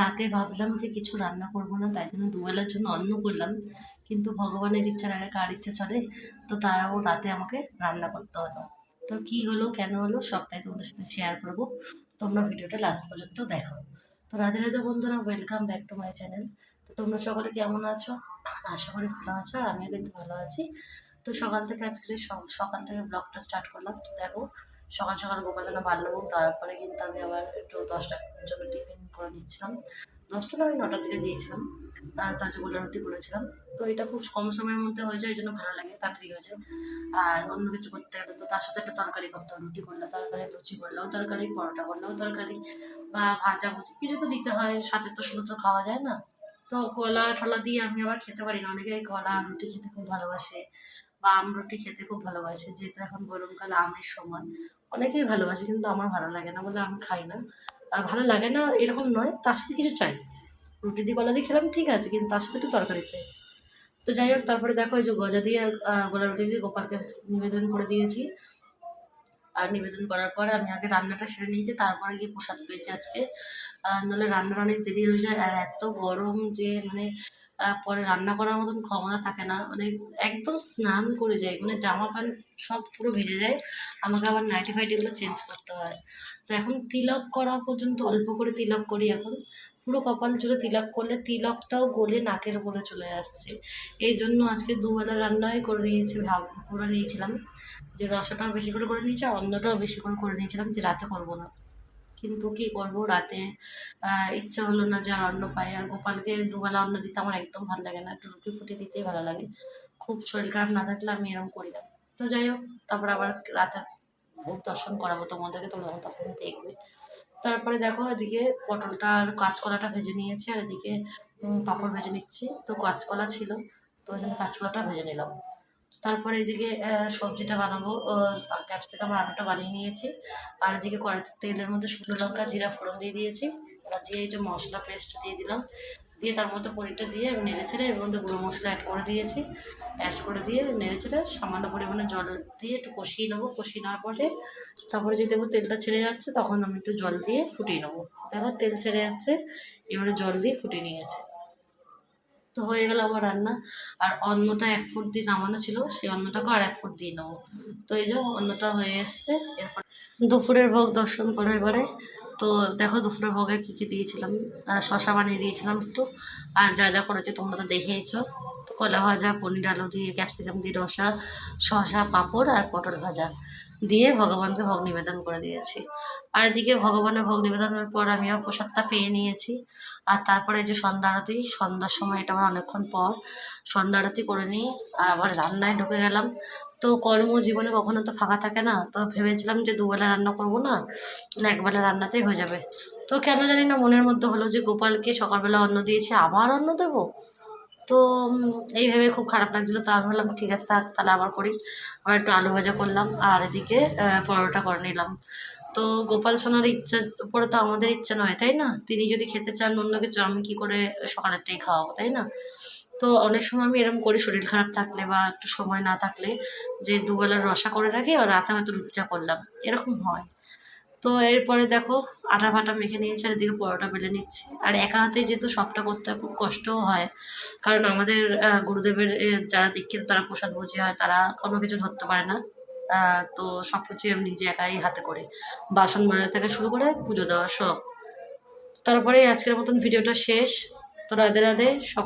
রাতে ভাবলাম যে কিছু রান্না করব না, তাই জন্য দুবেলার জন্য অন্ন করলাম। কিন্তু ভগবানের ইচ্ছার আগে কার ইচ্ছা চলে, তো তাও রাতে আমাকে রান্না করতে হলো। তো কি হলো, কেন হলো, সবটাই তোমাদের সাথে শেয়ার করব। তোমরা ভিডিওটা লাস্ট পর্যন্ত দেখো। তো রাধে রাধে বন্ধুরা welcome back to my channel তো তোমরা সকলে কেমন আছো? আশা করি ভালো আছো, আর আমিও কিন্তু ভালো আছি। তো সকাল থেকে আজকে সকাল থেকে ব্লগটা স্টার্ট করলাম। তো দেখো, সকাল সকাল গোপালনা বাড়লাম তারপরে কিন্তু আমি আবার একটু দশটার জন্য টিফিন করে নিচ্ছিলাম। দশটা নয়, নটার দিকে দিয়েছিলাম। তাজা গোলা রুটি করেছিলাম। তো এটা খুব কম সময়ের মধ্যে হয়ে যায়, এই জন্য ভালো লাগে, তাড়াতাড়ি হয়ে যায়। আর অন্য কিছু করতে গেলে তো তার সাথে একটা তরকারি করতে রুটি করলে তরকারি, লুচি করলেও তরকারি, পরোটা করলেও তরকারি বা ভাজা ভুজি, কিছু তো দিতে হয়, সাথে তো শুধু তো খাওয়া যায় না। তো কলা ঠলা দিয়ে আমি আবার খেতে পারি না। অনেকে কলা, রুটি খেতে খুব ভালোবাসে। বা আমরুটি খেতে খুব ভালোবাসে, যেহেতু এখন গরমকাল আমের সময়। অনেকেই ভালোবাসে, কিন্তু আমার ভালো লাগে না বলে আমি খাই না। আর ভালো লাগে না এরকম নয়, তার সাথে কিছু চাই। রুটি দিয়ে কলা দিয়ে খেলাম, ঠিক আছে, কিন্তু তার সাথে একটু তরকারি চাই। তো যাই হোক, তারপরে দেখো ওই যে গজা দিয়ে গলা গোলা রুটি দিয়ে গোপালকে নিবেদন করে দিয়েছি। আর নিবেদন করার পরে আমি আগে রান্নাটা সেরে নিয়েছি, তারপরে গিয়ে প্রসাদ পেয়েছি আজকে। নাহলে রান্নার অনেক দেরি হয়ে যায় আর এত গরম যে মানে পরে রান্না করার মতন ক্ষমতা থাকে না। মানে একদম স্নান করে যায় মানে জামা প্যান্ট সব পুরো ভিজে যায়। আমাকে আবার নাইটি ফাইটিগুলো চেঞ্জ করতে হয়। তো এখন তিলক করা পর্যন্ত অল্প করে তিলক করি এখন। পুরো কপাল জুড়ে তিলক করলে তিলকটাও গলে নাকের উপরে চলে আসছে। এই জন্য আজকে দুবেলা রান্নাই করে নিয়েছি, ভাব করে নিয়েছিলাম। যে রসাটাও বেশি করে করে নিয়েছি, আর অন্নটাও বেশি করে করে নিয়েছিলাম যে রাতে করব না। কিন্তু কি করব রাতে? ইচ্ছা হলো না যে আর অন্ন পাই। আর গোপালকে দুবেলা অন্ন দিতে আমার একদম ভালো লাগে না। একটু রুটি ফুটি দিতেই ভালো লাগে। খুব শরীর খারাপ না থাকলে আমি এরকম করি না। তো যাই হোক, তারপর আবার রাতে ভোগ দর্শন করাবো তোমাদেরকে, তোমরা তখন দেখবে। তারপরে দেখো এদিকে পটলটা আর কাঁচকলাটা ভেজে নিয়েছি, আর এদিকে পাঁপড় ভেজে নিচ্ছি। তো কাঁচকলা ছিল, তো ওই জন্য কাঁচকলাটা ভেজে নিলাম। তারপরে এদিকে সবজিটা বানাবো। ক্যাপসিকাম আলুটা বানিয়ে নিয়েছি। আর এদিকে কড়াইতে তেলের মধ্যে শুকনো লঙ্কা, জিরা, ফোড়ন দিয়ে দিয়েছি। এবার দিয়ে এই যে মশলা পেস্ট দিয়ে দিলাম। দিয়ে তার মধ্যে পনিরটা দিয়ে নেড়ে ছেড়ে এর মধ্যে গুঁড়ো মশলা অ্যাড করে দিয়েছি। অ্যাড করে দিয়ে নেড়ে ছেড়ে সামান্য পরিমাণে জল দিয়ে একটু কষিয়ে নেব। কষিয়ে নেওয়ার পরে তারপরে যদি দেখব তেলটা ছেড়ে যাচ্ছে, তখন আমি একটু জল দিয়ে ফুটিয়ে নেব। দেখো তেল ছেড়ে যাচ্ছে, এবারে জল দিয়ে ফুটিয়ে নিয়েছে। তো হয়ে গেল আমার রান্না। আর অন্নটা এক ফুট দিয়ে নামানো ছিল, সেই অন্নটাকে আর এক ফুট দিয়ে নেব। তো এই যে অন্নটা হয়ে এসছে, এরপর দুপুরের ভোগ দর্শন করে এবারে তো দেখো দুপুরের ভোগে কী কী দিয়েছিলাম? শশা বানিয়ে দিয়েছিলাম একটু। আর যা যা করেছে তোমরা তো দেখেইছো। কলা ভাজা, পনির আলু দিয়ে ক্যাপসিকাম দিয়ে রসা শশা পাঁপড় আর পটল ভাজা। দিয়ে ভগবানকে ভোগ নিবেদন করে দিয়েছি। আর এদিকে ভগবানের ভোগ নিবেদনের পর আমি আমার প্রসাদটা পেয়ে নিয়েছি। আর তারপরে এই যে সন্ধ্যা আরতি, সন্ধ্যার সময় এটা আমার অনেকক্ষণ পর সন্ধ্যা আরতি করে নিই আর আবার রান্নায় ঢুকে গেলাম। তো কর্মজীবনে কখনো তো ফাঁকা থাকে না, তো ভেবেছিলাম যে দুবেলা রান্না করব না একবেলা রান্নাতেই হয়ে যাবে। তো কেন জানি না মনের মধ্যে হলো যে গোপালকে সকালবেলা অন্ন দিয়েছি, আবার অন্ন দেবো? তো এইভাবে খুব খারাপ লাগছিল। তা আমি বললাম ঠিক আছে, থাক, তাহলে আবার করি। আবার একটু আলু ভাজা করলাম, আর এদিকে পরোটা করে নিলাম। তো গোপাল সোনার ইচ্ছার উপরে তো আমাদের ইচ্ছা নয়, তাই না? তিনি যদি খেতে চান অন্য কিছু, আমি কি করে সকালেরটাই খাওয়াবো, তাই না? তো অনেক সময় আমি এরকম করি, শরীর খারাপ থাকলে বা একটু সময় না থাকলে, যে দুবেলার রসা করে রাখি, আর রাতে হয়তো রুটিটা করলাম। এরকম হয়। তো এরপরে দেখো আটা ফাটা মেখে নিয়েছি আর এদিকে পরোটা বেলে নিচ্ছি। আর একা হাতে যেহেতু সবটা করতে খুব কষ্টও হয়। কারণ আমাদের গুরুদেবের যারা দীক্ষিত, তারা প্রসাদ বুঝি হয়, তারা কোনো কিছু ধরতে পারে না। তো সব কিছুই আমি নিজে একাই হাতে করি। বাসন মাজা থেকে শুরু করে পুজো দেওয়া সব। তারপরে আজকের মতন ভিডিওটা শেষ। তো রাধে রাধে, সব